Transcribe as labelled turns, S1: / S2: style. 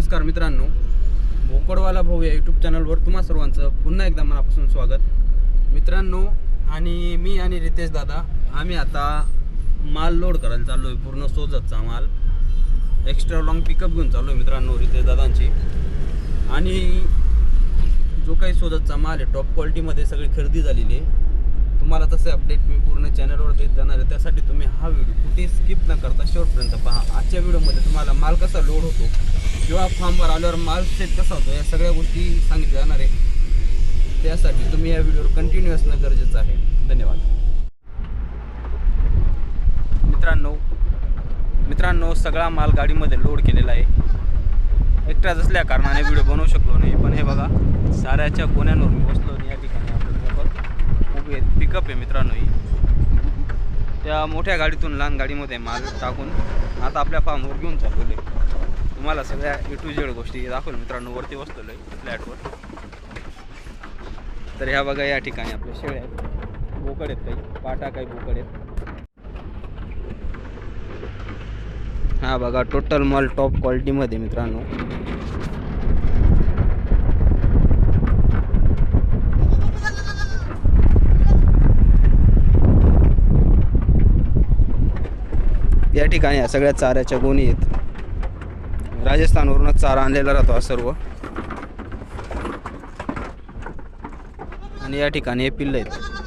S1: नमस्कार मित्रांनो. भोकडवाला भाऊ या यूट्यूब चॅनलवर तुम्हा सर्वांचं पुन्हा एकदा मनापासून स्वागत. मित्रांनो आणि मी आणि रितेश दादा आम्ही आता माल लोड करायला चाललो आहे पूर्ण सोजतचा माल. एक्स्ट्रा लॉंग पिकअप घेऊन चाललो आहे मित्रांनो रितेश दादांची. आणि जो काही सोजतचा माल आहे टॉप क्वालिटीमध्ये सगळी खरेदी झालेली आहे. तुम्हाला तसे अपडेट मी पूर्ण चॅनलवर देत जाणार आहे. त्यासाठी तुम्ही हा व्हिडिओ कुठे स्किप न करता शेवटपर्यंत पहा. आजच्या व्हिडिओमध्ये तुम्हाला माल कसा लोड होतो किंवा फार्मवर आल्यावर माल सेट कसा होतो या सगळ्या गोष्टी सांगितल्या जाणार आहे. त्यासाठी तुम्ही या व्हिडिओवर कंटिन्यू असणं गरजेचं आहे. धन्यवाद. मित्रांनो मित्रांनो सगळा माल गाडीमध्ये लोड केलेला आहे. एकटाच असल्या कारणाने व्हिडिओ बनवू शकलो नाही. पण हे बघा साऱ्याच्या कोण्यांवर मी बसलो आणि या ठिकाणी आपलं उभे आहेत पिकअप आहे मित्रांनो ही. त्या मोठ्या गाडीतून लहान गाडीमध्ये माल टाकून आता आपल्या फार्मवर घेऊन चालवले आहे तुम्हाला सगळ्या ए टू जेड गोष्टी दाखवलं मित्रांनो. वरती बसलेलो आहे फ्लॅटवर तर ह्या बघा या ठिकाणी आपल्या शेळ्या आहेत. बोकड आहेत काही. पाटा काही बोकड आहेत. हा बघा टोटल माल टॉप क्वालिटीमध्ये मित्रांनो. या ठिकाणी या सगळ्या चाऱ्याच्या गोणी आहेत. राजस्थानवरूनच चारा आणलेला राहतो हा सर्व. आणि या ठिकाणी हे पिल्ल आहेत.